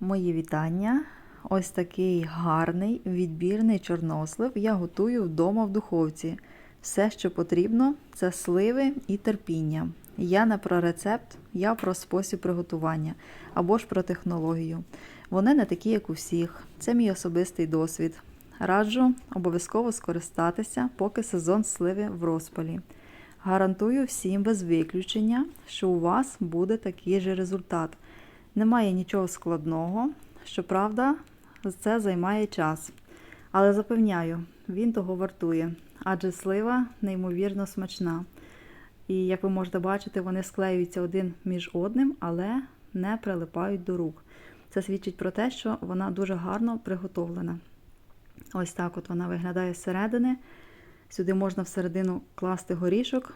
Мої вітання. Ось такий гарний відбірний чорнослив я готую вдома в духовці. Все, що потрібно, це сливи і терпіння. Я не про рецепт, я про спосіб приготування або ж про технологію. Вони не такі, як у всіх. Це мій особистий досвід. Раджу обов'язково скористатися, поки сезон сливи в розпалі. Гарантую всім без виключення, що у вас буде такий же результат. Немає нічого складного, щоправда, це займає час. Але запевняю, він того вартує, адже слива неймовірно смачна. І як ви можете бачити, вони склеюються один між одним, але не прилипають до рук. Це свідчить про те, що вона дуже гарно приготовлена. Ось так от вона виглядає зсередини. Сюди можна всередину класти горішок,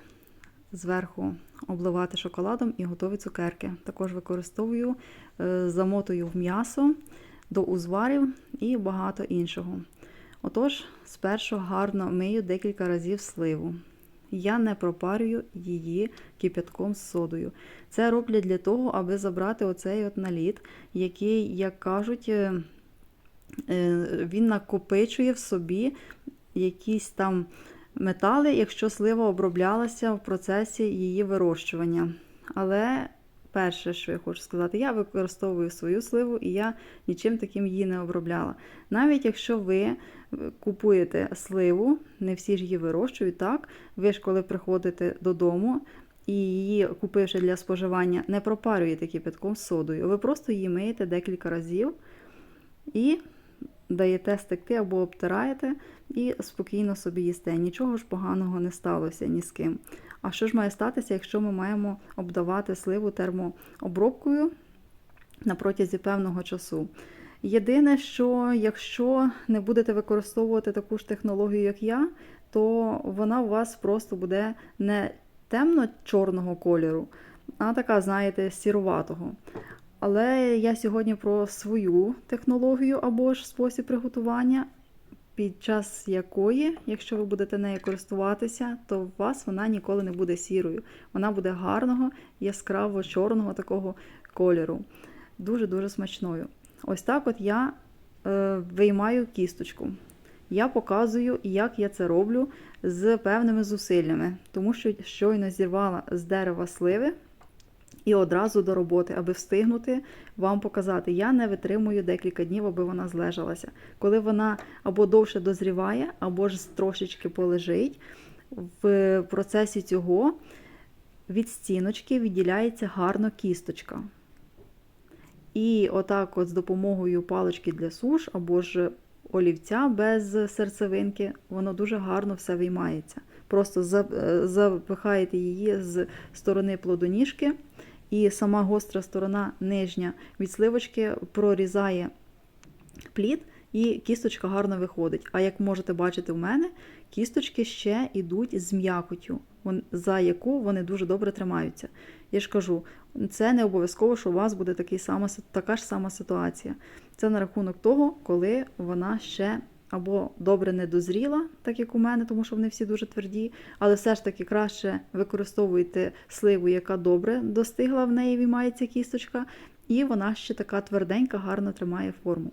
зверху обливати шоколадом і готові цукерки. Також використовую, е, замотую в м'ясо до узварів і багато іншого. Отож, спершу гарно мию декілька разів сливу. Я не пропарюю її кип'ятком з содою. Це роблять для того, аби забрати оцей от наліт, який, як кажуть, е, е, він накопичує в собі якісь там метали, якщо слива оброблялася в процесі її вирощування. Але перше, що я хочу сказати, я використовую свою сливу і я нічим таким її не обробляла. Навіть якщо ви купуєте сливу, не всі ж її вирощують, так? Ви ж коли приходите додому і її, купивши для споживання, не пропарюєте кипятком з содою. Ви просто її миєте декілька разів і даєте стекти або обтираєте і спокійно собі їсте. Нічого ж поганого не сталося ні з ким. А що ж має статися, якщо ми маємо обдавати сливу термообробкою на протязі певного часу? Єдине, що якщо не будете використовувати таку ж технологію, як я, то вона у вас просто буде не темно-чорного кольору, а така, знаєте, сіруватого. Але я сьогодні про свою технологію або ж спосіб приготування, під час якої, якщо ви будете нею користуватися, то у вас вона ніколи не буде сірою. Вона буде гарного, яскраво чорного такого кольору. Дуже-дуже смачною. Ось так от я е, виймаю кісточку. Я показую, як я це роблю з певними зусиллями, тому що щойно зірвала з дерева сливи і одразу до роботи, аби встигнути вам показати. Я не витримую декілька днів, аби вона злежалася. Коли вона або довше дозріває, або ж трошечки полежить, в процесі цього від стіночки відділяється гарно кісточка. І отак, от з допомогою палички для суш або ж олівця без серцевинки, воно дуже гарно все виймається. Просто запихаєте її з сторони плодоніжки, і сама гостра сторона нижня від сливочки прорізає плід, і кісточка гарно виходить. А як можете бачити в мене, кісточки ще йдуть з м'якотю, за яку вони дуже добре тримаються. Я ж кажу, це не обов'язково, що у вас буде такий сама, така ж сама ситуація. Це на рахунок того, коли вона ще або добре не дозріла, так як у мене, тому що вони всі дуже тверді, але все ж таки краще використовуйте сливу, яка добре достигла, в неї віймається кісточка, і вона ще така тверденька, гарно тримає форму.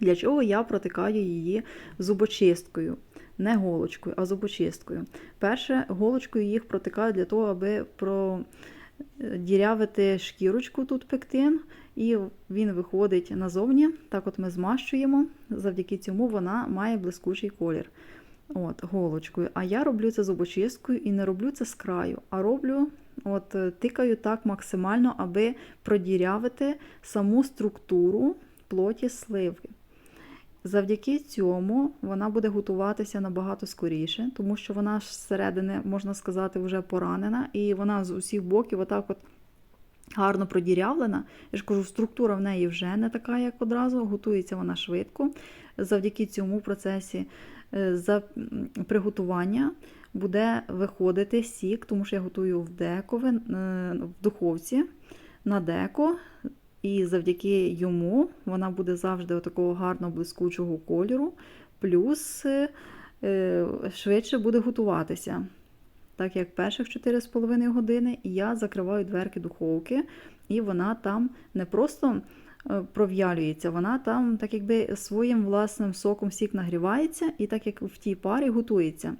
Для чого я протикаю її зубочисткою. Не голочкою, а зубочисткою. Перше, голочкою їх протикаю для того, аби продірявити шкірочку тут пектин, і він виходить назовні. Так от ми змащуємо, завдяки цьому вона має блискучий колір. От, голочкою. А я роблю це зубочисткою і не роблю це з краю, а роблю, от, тикаю так максимально, аби продірявити саму структуру плоті сливки. Завдяки цьому вона буде готуватися набагато скоріше, тому що вона ж зсередини, можна сказати, вже поранена, і вона з усіх боків отак от гарно продірявлена. Я ж кажу, структура в неї вже не така, як одразу, готується вона швидко. Завдяки цьому процесі е, за приготування буде виходити сік, тому що я готую в декові, е, в духовці на деко. І завдяки йому вона буде завжди такого гарно блискучого кольору, плюс е, швидше буде готуватися. Так як перших 4,5 години я закриваю дверки духовки, і вона там не просто е, пров'ялюється. Вона там, так якби своїм власним соком сік нагрівається, і так як в тій парі готується.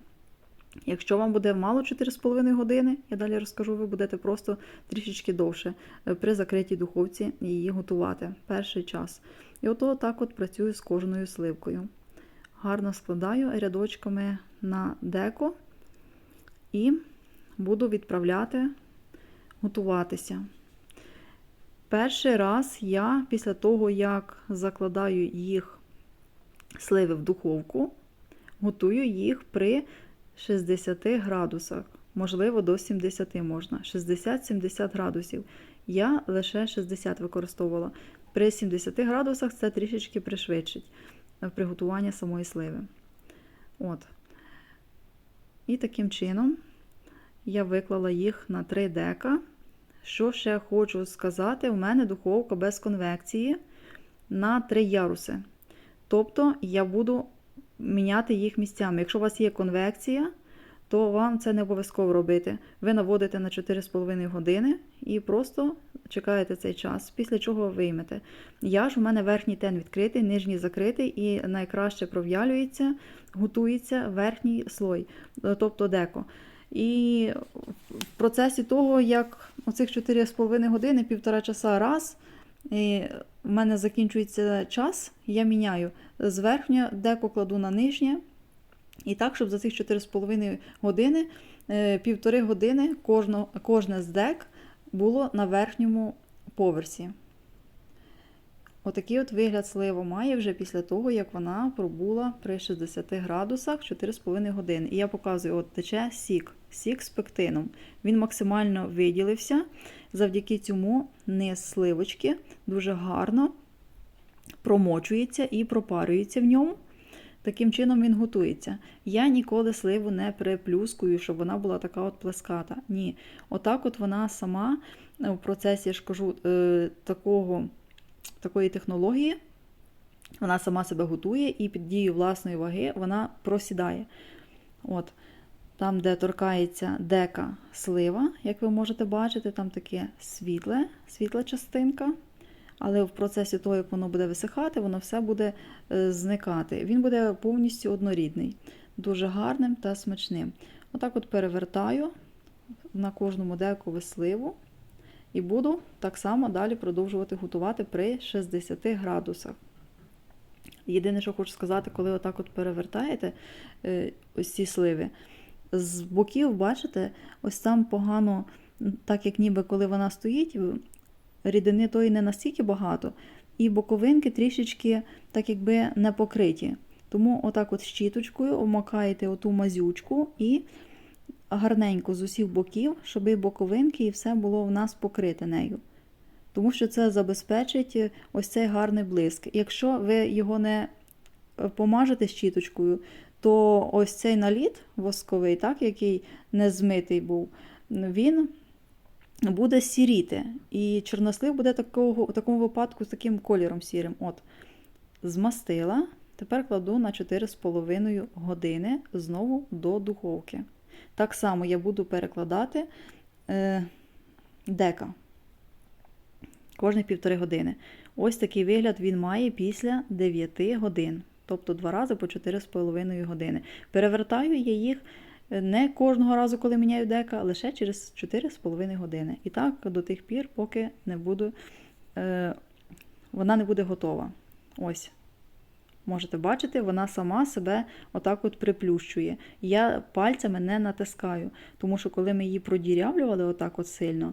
Якщо вам буде мало 4,5 години, я далі розкажу, ви будете просто трішечки довше е, при закритій духовці її готувати перший час. І ото так от працюю з кожною сливкою. Гарно складаю рядочками на деко і буду відправляти готуватися. Перший раз я після того, як закладаю їх сливи в духовку, готую їх при 60 градусах, можливо, до 70 можна. 60-70 градусів. Я лише 60 використовувала. При 70 градусах це трішечки пришвидшить приготування самої сливи. От. І таким чином я виклала їх на 3 дека. Що ще хочу сказати, у мене духовка без конвекції на 3 яруси. Тобто я буду міняти їх місцями. Якщо у вас є конвекція, то вам це не обов'язково робити. Ви наводите на 4,5 години і просто чекаєте цей час, після чого виймете. Я ж у мене верхній тен відкритий, нижній закритий, і найкраще пров'ялюється, готується верхній слой, тобто деко. І в процесі того, як оцих 4,5 години, півтора часа раз, в мене закінчується час, я міняю з верхнього деко кладу на нижнє. І так, щоб за цих 4,5 години, е, півтори години кожно, кожне з дек було на верхньому поверсі. Отакий от вигляд слива має вже після того, як вона пробула при 60 градусах 4,5 години. І я показую, от тече сік, сік з пектином. Він максимально виділився. Завдяки цьому низ сливочки дуже гарно промочується і пропарюється в ньому. Таким чином він готується. Я ніколи сливу не приплюскую, щоб вона була така от плеската. Ні. Отак от вона сама в процесі я ж кажу, е, такого, такої технології, вона сама себе готує і під дією власної ваги вона просідає. От. Там, де торкається дека слива, як ви можете бачити, там таке світле, світла частинка. Але в процесі того, як воно буде висихати, воно все буде е, зникати. Він буде повністю однорідний, дуже гарним та смачним. Отак от перевертаю на кожному деку висливу і буду так само далі продовжувати готувати при 60 градусах. Єдине, що хочу сказати, коли отак от перевертаєте е, ось ці сливи, з боків, бачите, ось там погано, так як ніби коли вона стоїть, рідини тої не настільки багато, і боковинки трішечки так якби не покриті. Тому отак от щіточкою обмакаєте оту мазючку і гарненько з усіх боків, щоб і боковинки і все було в нас покрите нею. Тому що це забезпечить ось цей гарний блиск. Якщо ви його не помажете щіточкою, то ось цей наліт восковий, так, який не змитий був, він буде сіріти. І чорнослив буде такого, в такому випадку з таким кольором сірим. От, Змастила. Тепер кладу на 4,5 години знову до духовки. Так само я буду перекладати е, дека кожні півтори години. Ось такий вигляд він має після 9 годин. Тобто два рази по 4,5 години. Перевертаю я їх не кожного разу, коли міняю дека, а лише через 4,5 години. І так до тих пір, поки не буду, е, вона не буде готова. Ось. Можете бачити, вона сама себе отак от приплющує. Я пальцями не натискаю, тому що коли ми її продірявлювали отак от сильно,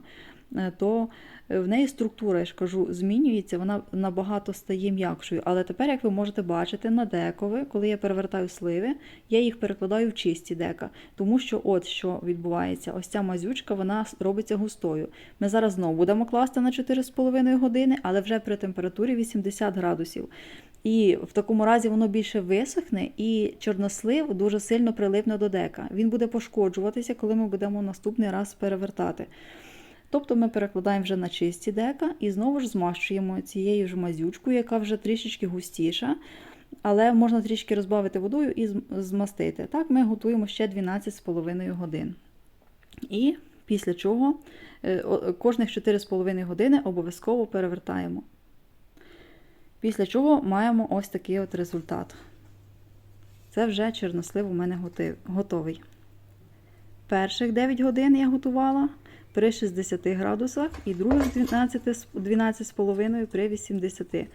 Е, то е, в неї структура, я ж кажу, змінюється, вона набагато стає м'якшою. Але тепер, як ви можете бачити, на декови, коли я перевертаю сливи, я їх перекладаю в чисті дека. Тому що от що відбувається, ось ця мазючка вона робиться густою. Ми зараз знову будемо класти на 4,5 години, але вже при температурі 80 градусів. І в такому разі воно більше висохне, і чорнослив дуже сильно прилипне до дека. Він буде пошкоджуватися, коли ми будемо наступний раз перевертати. Тобто ми перекладаємо вже на чисті дека і знову ж змащуємо цією ж мазючкою, яка вже трішечки густіша, але можна трішки розбавити водою і змастити. Так, ми готуємо ще 12,5 годин. І після чого е, кожних 4,5 години обов'язково перевертаємо. Після чого маємо ось такий от результат. Це вже чорнослив у мене готовий. Перших 9 годин я готувала при 60 градусах і других 12, з- 12,5 при 80.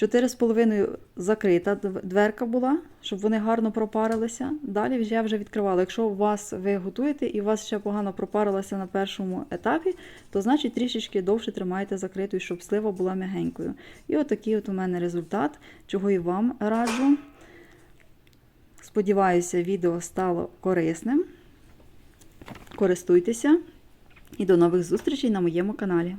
4,5 закрита дверка була, щоб вони гарно пропарилися. Далі я вже відкривала. Якщо у вас ви готуєте і у вас ще погано пропарилася на першому етапі, то значить трішечки довше тримайте закритою, щоб слива була м'ягенькою. І отакий от у мене результат, чого і вам раджу. Сподіваюся, відео стало корисним. Користуйтеся і до нових зустрічей на моєму каналі.